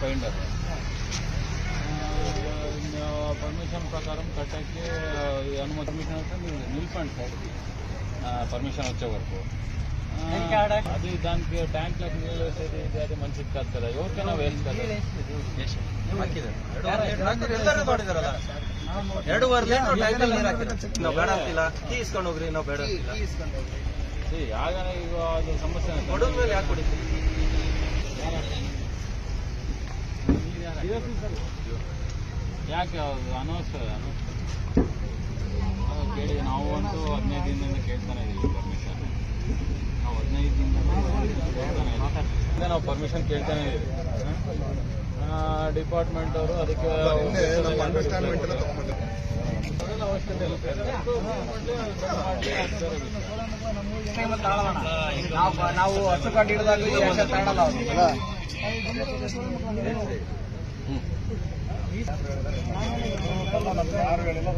పైండర్ permission ప్రకారం కట్టకి అనుమతి permission అయితే మీరు నిలిపండి సైడ్కి పర్మిషన్ వచ్చే వరకు ఆ, అది దానికి ట్యాంక్లకు నీళ్ళు వేసేది ఇది అది మంచిది కాదు కదా ఎవరికైనా వేస్ట్ కదా ಎಲ್ಲರೂ ಮಾಡಿದಾರಲ್ಲ ಎರಡೂವರೆ ಲೀಟರ್ ಟ್ಯಾಂಕಲ್ಲಿ ನೀರು ಹಾಕಿದ್ರೆ ನಾವು ಬೇಡ ಅಂತಿಲ್ಲ ಟೀ ಇಸ್ಕೊಂಡು ಹೋಗ್ರಿ ನಾವು ಬೇಡ ಅಂತಿಲ್ಲ See, ಆಗ ಈಗ ಅದು ಸಮಸ್ಯೆ ಆಯ್ತು. ಕೊಡೋದ್ ಮೇಲೆ ಯಾಕೆ ಕುಡಿತೀವಿ ಯಾಕೆ ಅನೌನ್ಸ್ ಕೇಳಿ, ನಾವು ಅಂತೂ ಹದಿನೈದು ದಿನದಿಂದ ಕೇಳ್ತಾನೆ ಇದ್ದೀವಿ ಪರ್ಮಿಷನ್ ನಾವು ಹದಿನೈದು ದಿನದಿಂದ. ನಾವು ಪರ್ಮಿಷನ್ ಕೇಳ್ತಾನೆ ಇದ್ದೀವಿ ಡಿಪಾರ್ಟ್ಮೆಂಟ್ ಅವರು ಅದಕ್ಕೆ ಅವಶ್ಯಕತೆ ನಾವು ಹಸು ಹಿಡಿದಾಗ ಈ ಅವ್ರು ಯಾರು ಹೇಳಿಲ್ಲ